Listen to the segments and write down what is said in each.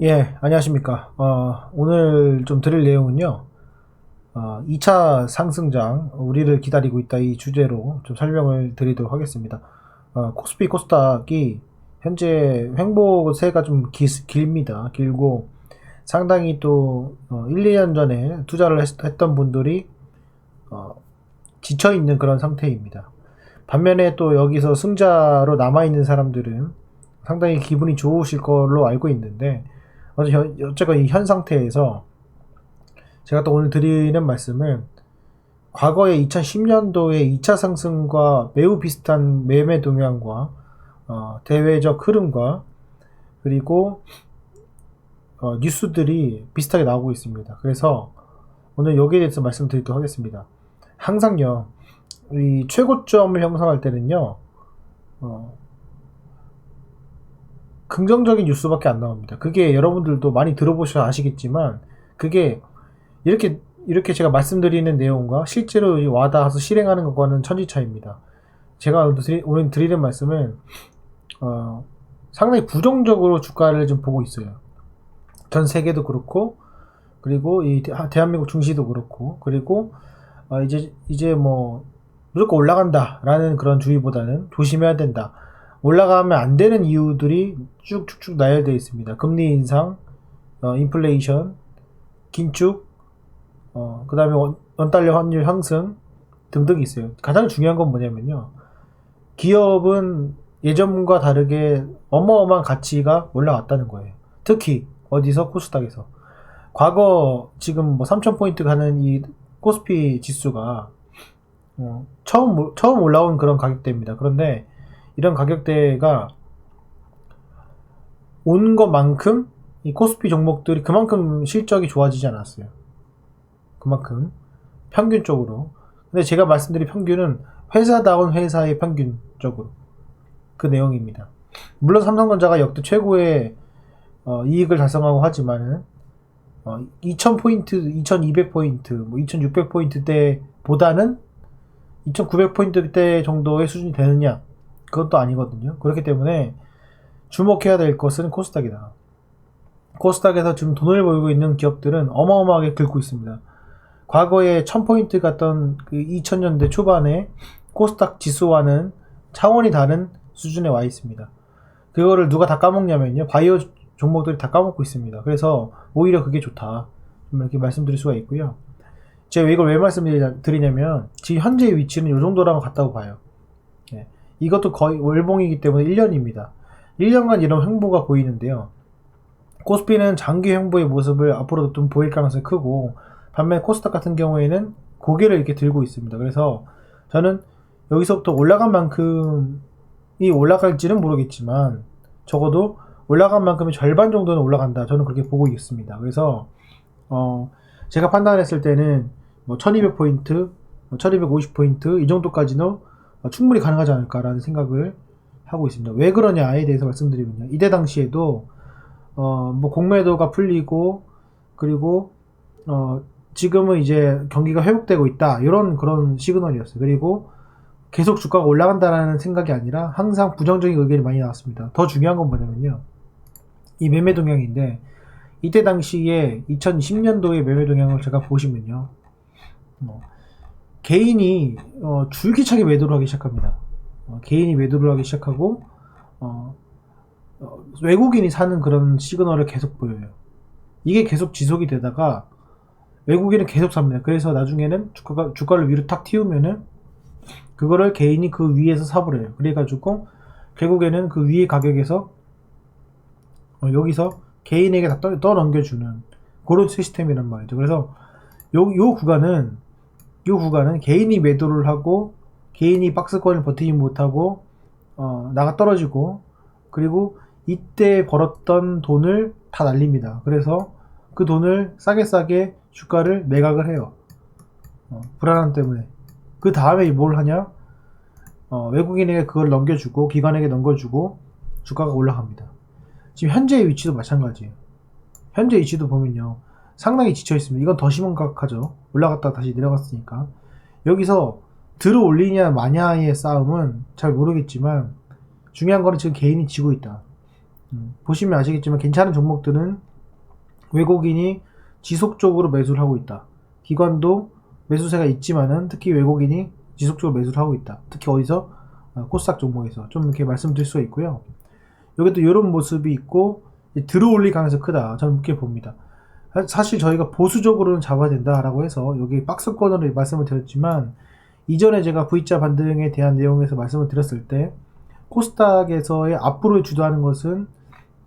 예, 안녕하십니까. 어, 오늘 좀 드릴 내용은요. 어, 2차 상승장, 우리를 기다리고 있다 이 주제로 좀 설명을 드리도록 하겠습니다. 어, 코스피 코스닥이 현재 횡보세가 좀 기, 길입니다. 길고 상당히 또 어, 1, 2년 전에 투자를 했, 던 분들이 어, 지쳐 있는 그런 상태입니다. 반면에 또 여기서 승자로 남아 있는 사람들은 상당히 기분이 좋으실 걸로 알고 있는데 어쨌건 이 현 상태에서 제가 또 오늘 드리는 말씀은 과거의 2010년도의 2차 상승과 매우 비슷한 매매 동향과 어, 대외적 흐름과 그리고 어, 뉴스들이 비슷하게 나오고 있습니다. 그래서 오늘 여기에 대해서 말씀드리도록 하겠습니다. 항상요, 이 최고점을 형성할 때는요, 어, 긍정적인 뉴스밖에 안 나옵니다. 그게 여러분들도 많이 들어보셔서 아시겠지만 그게 이렇게 이렇게 제가 말씀드리는 내용과 실제로 와닿아서 실행하는 것과는 천지차입니다. 제가 오늘 드리는 말씀은 어, 상당히 부정적으로 주가를 좀 보고 있어요. 전 세계도 그렇고 그리고 이 대한민국 증시도 그렇고 그리고 어, 이제 이제 뭐 무조건 올라간다라는 그런 주의보다는 조심해야 된다. 올라가면 안 되는 이유들이 쭉쭉쭉 나열되어 있습니다. 금리 인상, 어, 인플레이션, 긴축, 어, 그 다음에 원, 원달러 환율 상승 등등이 있어요. 가장 중요한 건 뭐냐면요. 기업은 예전과 다르게 어마어마한 가치가 올라왔다는 거예요. 특히 어디서 코스닥에서. 과거 지금 뭐 3,000포인트 가는 이 코스피 지수가 어, 처음 처음 올라온 그런 가격대입니다. 그런데 이런 가격대가 온 것만큼 이 코스피 종목들이 그만큼 실적이 좋아지지 않았어요. 그만큼 평균적으로. 근데 제가 말씀드린 평균은 회사다운 회사의 평균적으로 그 내용입니다. 물론 삼성전자가 역대 최고의 어, 이익을 달성하고 하지만은 어, 2000포인트, 2200포인트, 뭐 2600포인트 때보다는 2900포인트 때 정도의 수준이 되느냐 그것도 아니거든요. 그렇기 때문에 주목해야 될 것은 코스닥이다. 코스닥에서 지금 돈을 벌고 있는 기업들은 어마어마하게 긁고 있습니다. 과거에 1000포인트 갔던 그 2000년대 초반에 코스닥 지수와는 차원이 다른 수준에 와 있습니다. 그거를 누가 다 까먹냐면요. 바이오 종목들이 다 까먹고 있습니다. 그래서 오히려 그게 좋다. 이렇게 말씀드릴 수가 있고요. 제가 이걸 왜 말씀드리냐면 지금 현재의 위치는 이 정도랑 같다고 봐요. 네. 이것도 거의 월봉이기 때문에 1년입니다. 1년간 이런 횡보가 보이는데요. 코스피는 장기 횡보의 모습을 앞으로도 좀 보일 가능성이 크고 반면 코스닥 같은 경우에는 고개를 이렇게 들고 있습니다. 그래서 저는 여기서부터 올라간 만큼이 올라갈지는 모르겠지만 적어도 올라간 만큼의 절반 정도는 올라간다. 저는 그렇게 보고 있습니다. 그래서 어 제가 판단했을 때는 뭐 1200포인트, 뭐 1250포인트 이 정도까지는 어, 충분히 가능하지 않을까라는 생각을 하고 있습니다. 왜 그러냐에 대해서 말씀드리면요. 이때 당시에도 어, 뭐 공매도가 풀리고 그리고 어, 지금은 이제 경기가 회복되고 있다 이런 그런 시그널이었어요. 그리고 계속 주가가 올라간다라는 생각이 아니라 항상 부정적인 의견이 많이 나왔습니다. 더 중요한 건 뭐냐면요. 이 매매 동향인데 이때 당시에 2010년도의 매매 동향을 제가 보시면요. 뭐 개인이 어, 줄기차게 매도를 하기 시작합니다. 어, 개인이 매도를 하기 시작하고 어, 어, 외국인이 사는 그런 시그널을 계속 보여요. 이게 계속 지속이 되다가 외국인은 계속 삽니다. 그래서 나중에는 주가가 주가를 위로 탁 튀우면은 그거를 개인이 그 위에서 사버려요. 그래가지고 결국에는 그 위의 가격에서 어, 여기서 개인에게 다 떠, 넘겨주는 그런 시스템이란 말이죠. 그래서 요, 요 구간은 이 구간은 개인이 매도를 하고 개인이 박스권을 버티지 못하고 어, 나가 떨어지고 그리고 이때 벌었던 돈을 다 날립니다. 그래서 그 돈을 싸게 싸게 주가를 매각을 해요. 어, 불안함 때문에. 그 다음에 뭘 하냐? 어, 외국인에게 그걸 넘겨주고 기관에게 넘겨주고 주가가 올라갑니다. 지금 현재의 위치도 마찬가지예요. 현재 위치도 보면요. 상당히 지쳐 있습니다. 이건 더 심각하죠. 올라갔다 다시 내려갔으니까. 여기서 들어 올리냐 마냐의 싸움은 잘 모르겠지만 중요한 거는 지금 개인이 지고 있다. 음, 보시면 아시겠지만 괜찮은 종목들은 외국인이 지속적으로 매수를 하고 있다. 기관도 매수세가 있지만은 특히 외국인이 지속적으로 매수를 하고 있다. 특히 어디서 어, 코스닥 종목에서 좀 이렇게 말씀드릴 수가 있고요. 여기도 이런 모습이 있고 들어올릴 가능성이 크다. 저는 그렇게 봅니다. 사- 사실 저희가 보수적으로는 잡아야 된다라고 해서 여기 박스권으로 말씀을 드렸지만 이전에 제가 V자 반등에 대한 내용에서 말씀을 드렸을 때 코스닥에서의 앞으로 주도하는 것은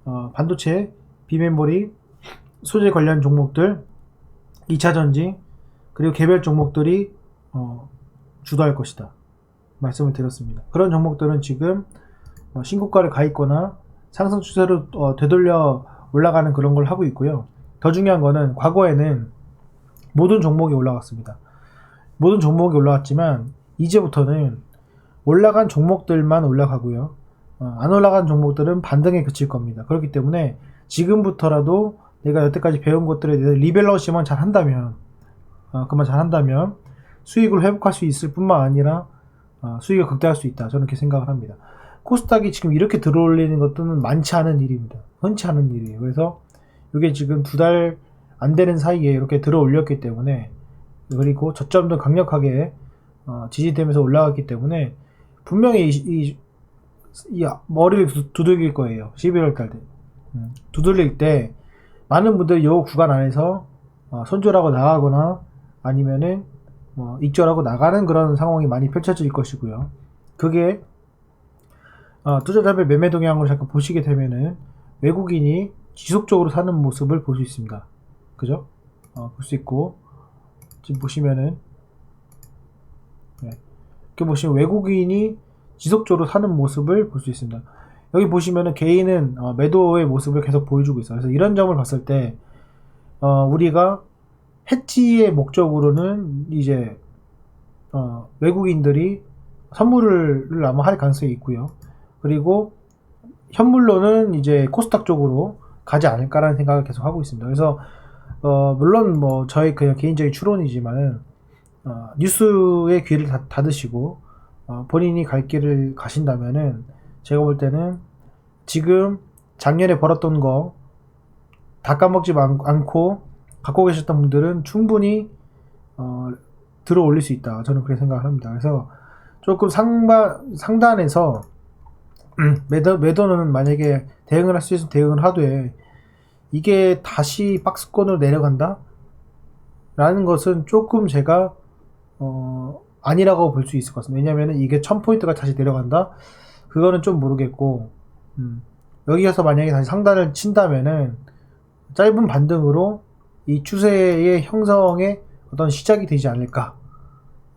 어, 반도체, 비메모리, 소재 관련 종목들, 2차 전지, 그리고 개별 종목들이 어, 주도할 것이다. 말씀을 드렸습니다. 그런 종목들은 지금 어, 신고가를 가 있거나 상승 추세로 어, 되돌려 올라가는 그런 걸 하고 있고요. 더 중요한 거는 과거에는 모든 종목이 올라갔습니다. 모든 종목이 올라갔지만 이제부터는 올라간 종목들만 올라가고요. 어, 안 올라간 종목들은 반등에 그칠 겁니다. 그렇기 때문에 지금부터라도 내가 여태까지 배운 것들에 대해서 리밸런싱만 잘 한다면, 어, 그만 잘 한다면 수익을 회복할 수 있을 뿐만 아니라 어, 수익을 극대화할 수 있다. 저는 그렇게 생각을 합니다. 코스닥이 지금 이렇게 들어올리는 것들은 많지 않은 일입니다. 흔치 않은 일이에요. 그래서 이게 지금 두 달 안 되는 사이에 이렇게 들어 올렸기 때문에 그리고 저점도 강력하게 어, 지지되면서 올라갔기 때문에 분명히 이, 이, 이 머리를 두- 두들길 거예요. 11월 달 때. 음, 두들릴 때 많은 분들이 이 구간 안에서 어, 손절하고 나가거나 아니면은 뭐 익절하고 나가는 그런 상황이 많이 펼쳐질 것이고요. 그게 어, 투자자별 매매 동향을 잠깐 보시게 되면은 외국인이 지속적으로 사는 모습을 볼 수 있습니다. 그죠? 어, 볼 수 있고 지금 보시면은 네. 이렇게 보시면 외국인이 지속적으로 사는 모습을 볼 수 있습니다. 여기 보시면은 개인은 어, 매도의 모습을 계속 보여주고 있어요. 그래서 이런 점을 봤을 때 어, 우리가 해치의 목적으로는 이제 어, 외국인들이 선물을 아마 할 가능성이 있고요. 그리고 현물로는 이제 코스닥 쪽으로 가지 않을까라는 생각을 계속 하고 있습니다. 그래서 어, 물론 뭐 저의 그냥 개인적인 추론이지만은 어, 뉴스의 귀를 다, 닫으시고 어, 본인이 갈 길을 가신다면은 제가 볼 때는 지금 작년에 벌었던 거 다 까먹지 않- 않고 갖고 계셨던 분들은 충분히 어, 들어 올릴 수 있다. 저는 그렇게 생각을 합니다. 그래서 조금 상바, 상단에서 음, 매도, 매도는 만약에 대응을 할 수 있으면 대응을 하되 이게 다시 박스권으로 내려간다? 라는 것은 조금 제가 어, 아니라고 볼 수 있을 것 같습니다. 왜냐면은 이게 1000포인트가 다시 내려간다? 그거는 좀 모르겠고 음, 여기에서 만약에 다시 상단을 친다면은 짧은 반등으로 이 추세의 형성의 어떤 시작이 되지 않을까.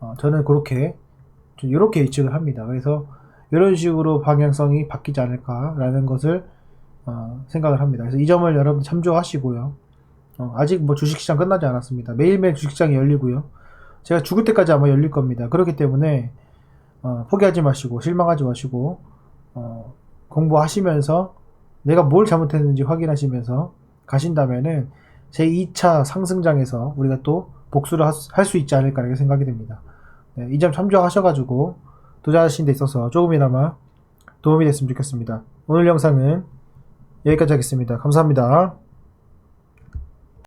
어, 저는 그렇게, 좀 이렇게 예측을 합니다. 그래서 이런 식으로 방향성이 바뀌지 않을까라는 것을 어, 생각을 합니다. 그래서 이 점을 여러분 참조하시고요. 어, 아직 뭐 주식시장 끝나지 않았습니다. 매일매일 주식시장이 열리고요. 제가 죽을 때까지 아마 열릴 겁니다. 그렇기 때문에 어, 포기하지 마시고 실망하지 마시고 어, 공부하시면서 내가 뭘 잘못했는지 확인하시면서 가신다면은 제 2차 상승장에서 우리가 또 복수를 할 수 있지 않을까 이렇게 생각이 됩니다. 네, 이점 참조하셔가지고 투자하시는 데 있어서 조금이나마 도움이 됐으면 좋겠습니다. 오늘 영상은 여기까지 하겠습니다. 감사합니다.